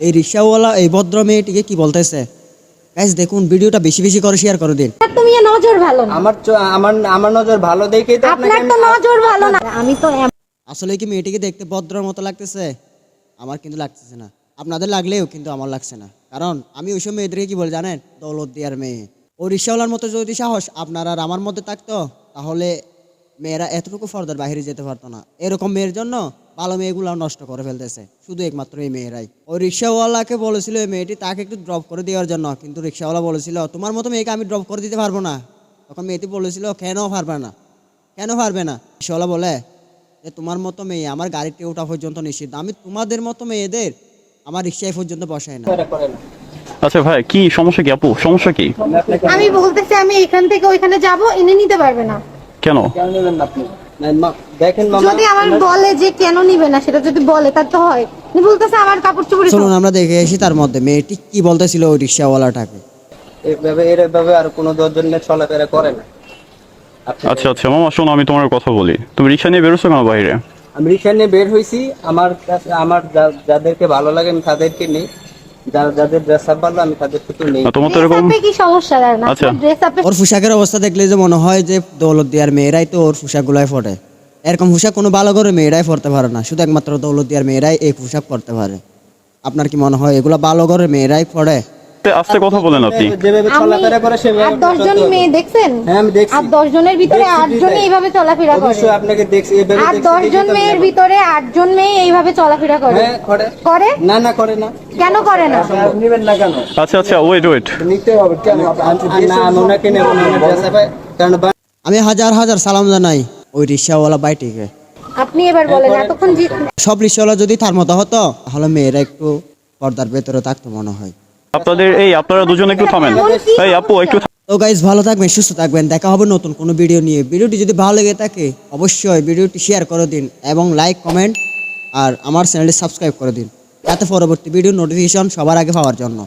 এই রিক্সাওয়ালা এই ভদ্র মেয়েটিকে কি বলতেছে? গাইস দেখুন ভিডিওটা বেশি বেশি করে শেয়ার করে দিন। আপনার তো নজর ভালো না। আমার আমার আমার নজর ভালো দেখেই তো আপনার তো নজর ভালো না। আমি তো আসলে কি মেয়েটিকে দেখতে ভদ্রর মতো লাগতেছে? আমার কিন্তু লাগতেছে না। আপনাদের লাগলেও কিন্তু আমার লাগছে না। কারণ আমি ওইসব মেয়েদেরকে কি বলে জানেন? দৌলত দেওয়ার মেয়ে। ও রিক্সাওয়ালার মতো যদি সাহস আপনার আর আমার মধ্যে থাকতো তাহলে মেয়েরা এতটুকু ফর্দার বাইরে যেতে পারতো না। এরকম মেয়ের জন্য ভালো মেয়েগুলো নষ্ট করে ফেলতেছে। শুধু একমাত্র এই মেয়েরাই। ওই রিক্সাওয়ালাকে বলেছিল এই মেয়েটি তাকে একটু ড্রপ করে দেওয়ার জন্য। কিন্তু রিক্সাওয়ালা বলেছিল তোমার মতো মেয়েকে আমি ড্রপ করে দিতে পারব না। তখন মেয়েটি বলেছিল কেন পারবে না? কেন পারবে না? রিক্সাওয়ালা বলে যে তোমার মতো মেয়ে আমার গাড়িতে ওঠা পর্যন্ত নিষিদ্ধ। আমি তোমাদের মতো মেয়েদের আমার রিক্সায় পর্যন্ত বসাই না। আচ্ছা ভাই কি সমস্যা কি আপু? সমস্যা কি? আমি বলতেছি আমি এখান থেকে ওইখানে যাব এনে নিতে পারবে না। কেন? কেন নেবেন না আপনি? যদি আমার বলে যে কেন নিবে না সেটা যদি বলে তার তো হয়। উনি বলতেছে আমার কাপড় চোপড় চলুন আমরা দেখে এসি তার মধ্যে। মেয়েটি কি বলতেছিল ওই রিক্সাওয়ালাটাকে? এইভাবে এরভাবে আর কোনো দশজন চলাফেরা করে না। আচ্ছা আচ্ছা মামা শোনো আমি তোমার কথা বলি। তুমি রিক্সা নিয়ে বেরোছো কেন বাইরে? আমি রিক্সা নিয়ে বের হয়েছি আমার কাছে আমার যা- যাদেরকে ভালো লাগে আমি তাদেরকে নেই। যারা যাদের ড্রেস আপ ভালো আমি তাদেরকে তো নেই। তোমার তো এরকম কি সমস্যা? না আচ্ছা। ড্রেস আপে ওর পোশাকের অবস্থা দেখলে যে মনে হয় যে দৌলত দিয়ার মেয়েরাই তো ওর পোশাকগুলাই ফোটে এরকম পোশাক কোনো ভালো করে মেয়েরাই পরতে পারে না। শুধু একমাত্র দৌলত দিয়ার মেয়েরাই এই পোশাক পরতে পারে। আপনার কি মনে হয় এগুলো ভালো করে মেয়েরাই পড়ে? আস্তে আস্তে কথা বলেন আপনি। চলাফেরা করে সেভাবে দশজন চলতে হবে। মেয়ে দেখছেন? হ্যাঁ আমি দেখছি। আট দশ জনের ভিতরে দেখছি আট এইভাবে চলাফেরা করে। অবশ্যই আপনাকে দেখছি এভাবে আট দেখছি, জন মেয়ের আমি- ভিতরে আটজন মেয়ে এইভাবে চলাফেরা করে। হ্যাঁ করে। করে? না না করে না। কেন করে না? নেবেন না কেন? আচ্ছা আচ্ছা ওয়েট ওয়েট নিতে হবে কেন? না ওনাকে নেব না ওনার ড্রেস আপে কারণ আমি হাজার হাজার সালাম জানাই ওই রিক্সাওয়ালা বাইটিকে। আপনি এবার বলেন এতক্ষণ সব রিক্সাওয়ালা যদি তার মতো হতো তাহলে মেয়েরা একটু পর্দার ভেতরে থাকতো মনে হয়। আপনাদের এই আপনারা দুজন একটু থামেন। এই আপু একটু তো গাইজ ভালো থাকবেন সুস্থ থাকবেন। দেখা হবে নতুন কোনো ভিডিও নিয়ে। ভিডিওটি যদি ভালো লেগে থাকে অবশ্যই ভিডিওটি শেয়ার করে দিন এবং লাইক কমেন্ট আর আমার চ্যানেলটি সাবস্ক্রাইব করে দিন। যাতে পরবর্তী ভিডিও নোটিফিকেশন সবার আগে পাওয়ার জন্য।